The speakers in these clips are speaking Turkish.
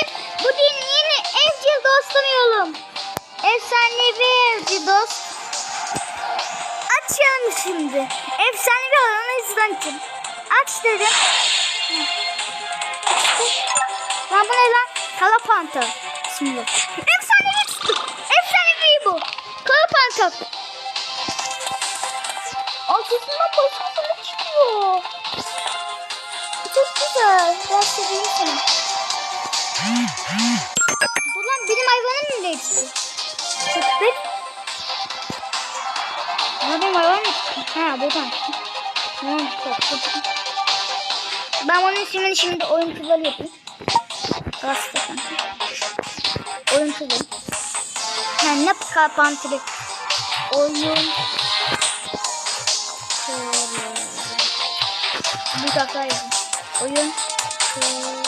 benim bugün yeni evcil dostum yolum. Efsanevi evcil dost. Açıyorum şimdi. Efsanevi olanı hızlan için. Aç dedim. Lan bu ne lan? Kala panta. Şimdi. Efsanevi çıktı. Efsanevi bu. Kala panta. Altısından başkasına çıkıyor. Çok güzel. Ben seveyim. Bu lan benim hayvanım mı değişti? Köpek. Ama benim hayvanım Ha buradan. Tamam çok. Ben onun ismini şimdi oyuncuları yapayım. Rasta kanka. Oyuncuları. Ha ne kapantırı. Oyun. Bir dakika yazın. Oyun. Oyun.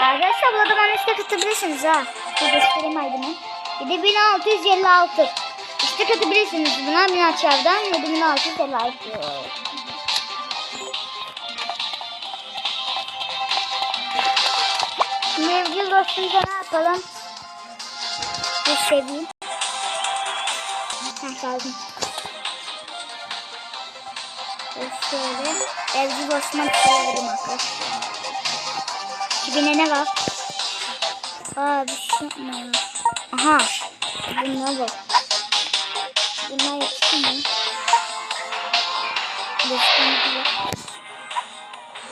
Arkadaşlar bu adamın üstte katabilirsiniz ha. Bir göstereyim aydın'a. Bir de 1656. İşte katabilirsiniz buna Minaçar'dan 7656. Mevcut dostumuza ne yapalım? Bir seveyim. Heh kaldım. Şöyle evcil dostuma koyalım arkadaşlar. Dibine ne var? Aa bir şey yapmıyor. Aha. Bunlar bak. Bunlar yakıştı mı? Göstereyim.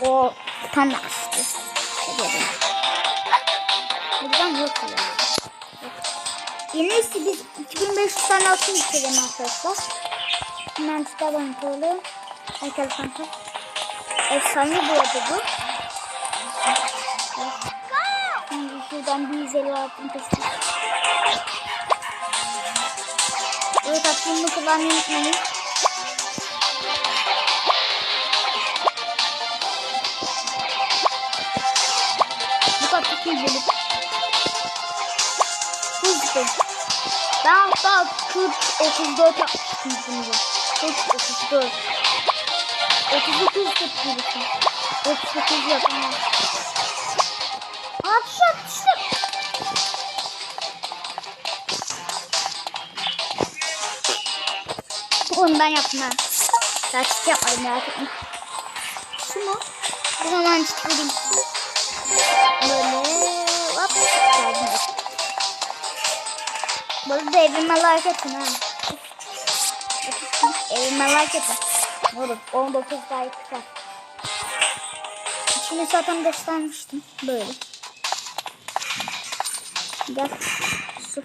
O tam yakıştı. Hadi Buradan yok ya. En iyisi biz 2500 tane altın istedim arkadaşlar. Hemen çıkalım böyle. Kanka. Efsane bu arada bu. Şimdi şuradan bir 150 altın taşıyım. Evet aklımı kullanmayı unutmayın. Bu kadar çok iyi bölüm. Hızlı. Ben hatta 40, 34 yapmıştım şimdi. 40, 34. 39 yapıyorsun. 38 yapamam. Atış atıştım. Onu ben ha. Takip yapmadım merak etme. Şu mu? Bu zaman çıkayım. Böyle hop geldim. Bu arada evime like atın ha. Evime like atın. Oğlum 19 like kısa. İçini zaten göstermiştim. Böyle. Gel. Su.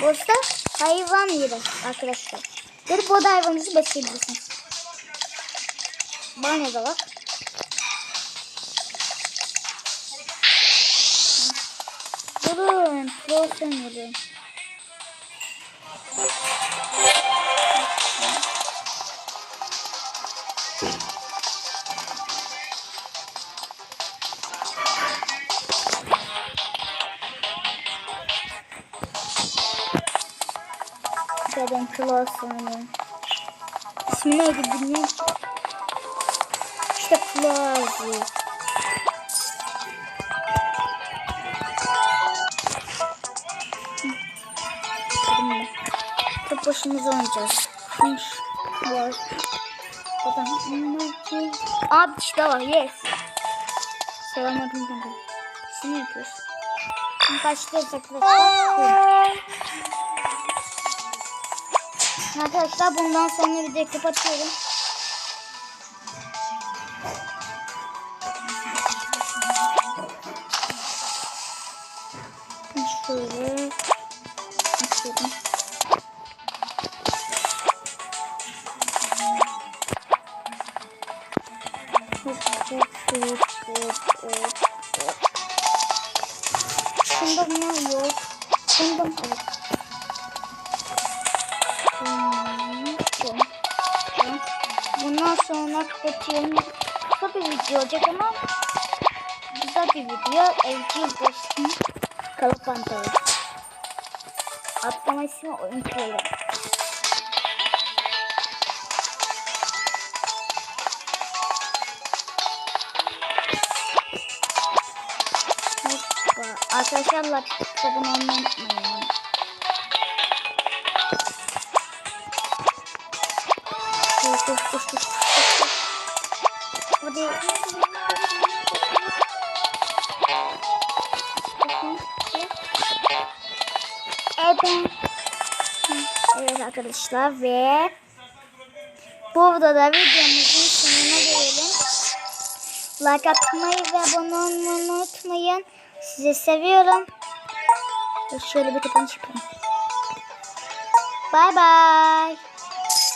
Burası hayvan yeri arkadaşlar. Gelip o da hayvanınızı besleyebilirsiniz. Banyoda bak. Durun. Prosen geliyorum. Zaten Clausen. İsmi neydi bilmiyorum. İşte. Şimdi Top başımıza oynayacağız. Var. Bunlar Abi işte var yes. Selamünaleyküm kanka. Şimdi yapıyoruz. Başlıyoruz arkadaşlar. Bundan sonra videoyu kapatıyorum. Şöyle açıyorum. Hop hop hop. Bunda bunlar yok. Bunda evet. Bundan sonra kapatıyorum. Kısa bir video olacak ama güzel bir video. Evcil dostum kalıp antalı. Atlama ismi oyun kralı. Hoppa. Arkadaşlar like abone olmayı unutmayın. Koş koş koş koş. Evet. Arkadaşlar ve burada da videomuzun sonuna gelelim. Like atmayı ve abone olmayı unutmayın. Sizi seviyorum. Şöyle bir kapanış yapayım. Bye bye.